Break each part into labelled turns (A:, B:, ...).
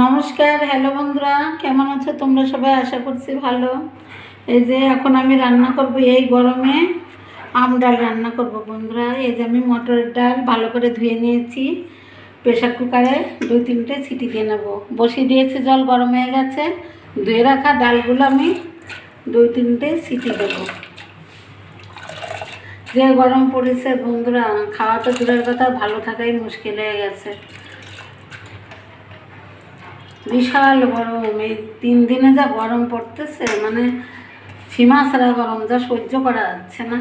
A: নমস্কার হ্যালো বন্ধুরা, কেমন আছো তোমরা সবাই? আশা করছি ভালো। এই যে এখন আমি রান্না করব এই গরমে। আম ডাল রান্না করব বন্ধুরা। এই যে আমি মটরের ডাল ভালো করে ধুয়ে নিয়েছি। প্রেশার কুকারে দুই তিনটে সিটি দিয়ে নেব। বসিয়ে দিয়েছি, জল গরম হয়ে গেছে। ধুয়ে রাখা ডালগুলো আমি দুই তিনটে সিটি দেবো। যে গরম পড়েছে বন্ধুরা, খাওয়া তো দূরের কথা, ভালো থাকাই মুশকিল হয়ে গেছে। বিশাল গরম, এই তিন দিনে যা গরম পড়তেছে মানে সীমা ছাড়া গরম যা সহ্য করা যাচ্ছে না।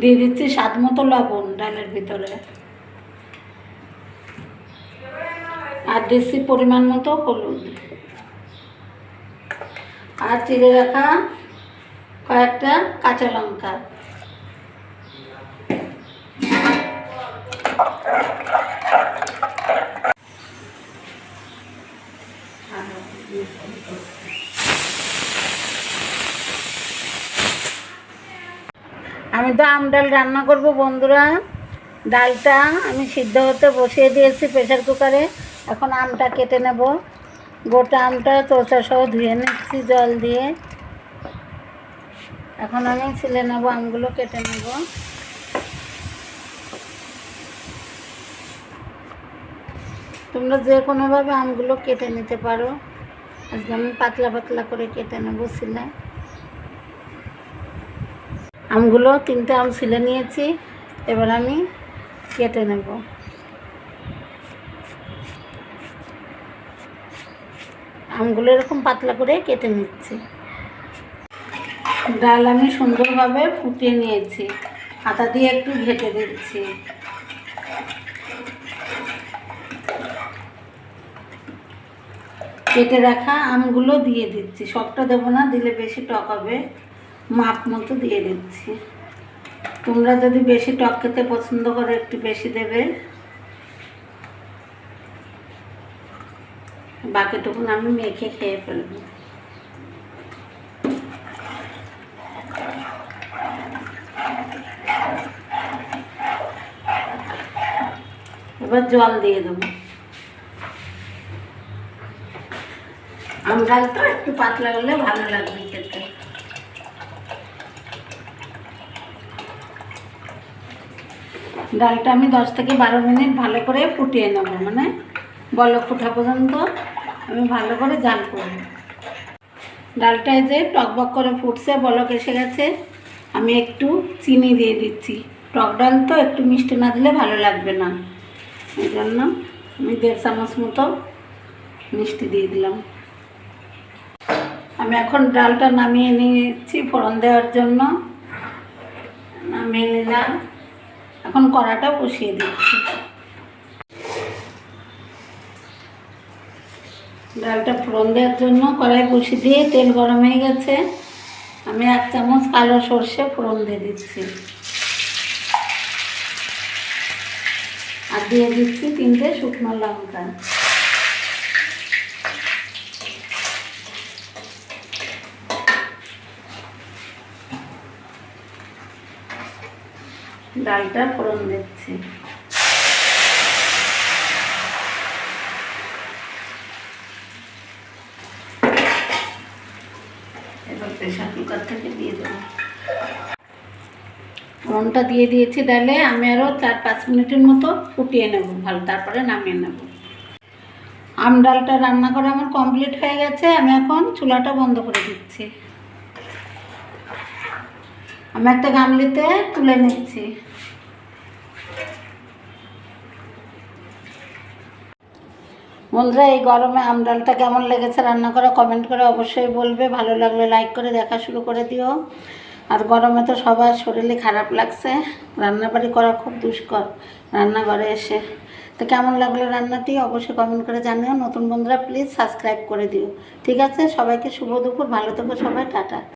A: দিয়ে দিচ্ছি স্বাদ মতো লবণ ডালের ভিতরে। আর দিচ্ছি পরিমাণ মতো হলুদ। আর চিড়ে রাখা কয়েকটা কাঁচা লঙ্কা। আমি তো আম ডাল রান্না করব, বন্ধুরা। ডালটা আমি সিদ্ধ হতে বসিয়ে দিয়েছি প্রেশার কুকারে। এখন আমটা কেটে নেব। গোটা আমটা চোচা সহ ধুয়ে নিচ্ছি জল দিয়ে। এখন আমি ছিলে নেব আমগুলো, কেটে নেব। তোমরা যে কোনোভাবে আমগুলো কেটে নিতে পারো। আজকে আমি পাতলা পাতলা করে কেটে নেব সিলে আমগুলো তিনটে আম ছিলে নিয়েছি, এবার আমি কেটে নেব। আমগুলো এরকম পাতলা করে কেটে নিচ্ছি। ডাল আমি সুন্দরভাবে ফুটিয়ে নিয়েছি। হাতা দিয়ে একটু ঘেটে দিচ্ছি। কেটে রাখা আমগুলো দিয়ে দিচ্ছি। সবটা দেবো না, দিলে বেশি টক হবে। মাপ মতো দিয়ে দিচ্ছি। তোমরা যদি বেশি টক খেতে পছন্দ করো, একটু বেশি দেবে। বাকিটুকুন আমি মেখে খেয়ে ফেলব। এবার জল দিয়ে দেবো। আম ডাল তো একটু পাতলা হলে ভালো লাগবে খেতে। ডালটা আমি দশ থেকে বারো মিনিট ভালো করে ফুটিয়ে নেব মানে বলক ফোটা পর্যন্ত আমি ভালো করে জাল করব। ডালটায় যে টকবক করে ফুটছে, বলক এসে গেছে, আমি একটু চিনি দিয়ে দিচ্ছি। টক ডাল তো একটু মিষ্টি না দিলে ভালো লাগবে না। এই জন্য আমি দেড় চামচ মতো মিষ্টি দিয়ে দিলাম। আমি এখন ডালটা নামিয়ে নিয়েছি ফোড়ন দেওয়ার জন্য। নামিয়ে নিলাম। এখন কড়াটা বসিয়ে দিচ্ছি। ডালটা ফোড়ন দেওয়ার জন্য কড়াই বসিয়ে দিয়ে তেল গরম হয়ে গেছে। আমি এক চামচ কালো সর্ষে ফোড়ন দিয়ে দিচ্ছি। আর দিয়ে দিচ্ছি তিনটে শুকনো লঙ্কা। ডালটা ফোড়ন দিচ্ছি এবার থেকে দিয়ে দিয়ে দিয়েছি ডালে, আমি আরও চার পাঁচ মিনিটের মতো ফুটিয়ে নেব, ভালো তারপরে নামিয়ে নেব। আম ডালটা রান্না করা আমার কমপ্লিট হয়ে গেছে, আমি এখন চুলাটা বন্ধ করে দিচ্ছি। আমি একটা গামলিতে তুলে নিচ্ছি। বন্ধুরা, এই গরমে আম ডালটা কেমন লেগেছে রান্না করা কমেন্ট করে অবশ্যই বলবে। ভালো লাগলে লাইক করে দেখা শুরু করে দিও। আর গরমে তো সবার শরীরে খারাপ লাগছে। রান্নাবাড়ি করা খুব দুষ্কর রান্নাঘরে এসে। তো কেমন লাগল রান্নাটি অবশ্যই কমেন্ট করে জানিও। নতুন বন্ধুরা, প্লিজ সাবস্ক্রাইব করে দিও। ঠিক আছে? সবাইকে শুভ দুপুর। ভালো থেকো সবাই। টাটা।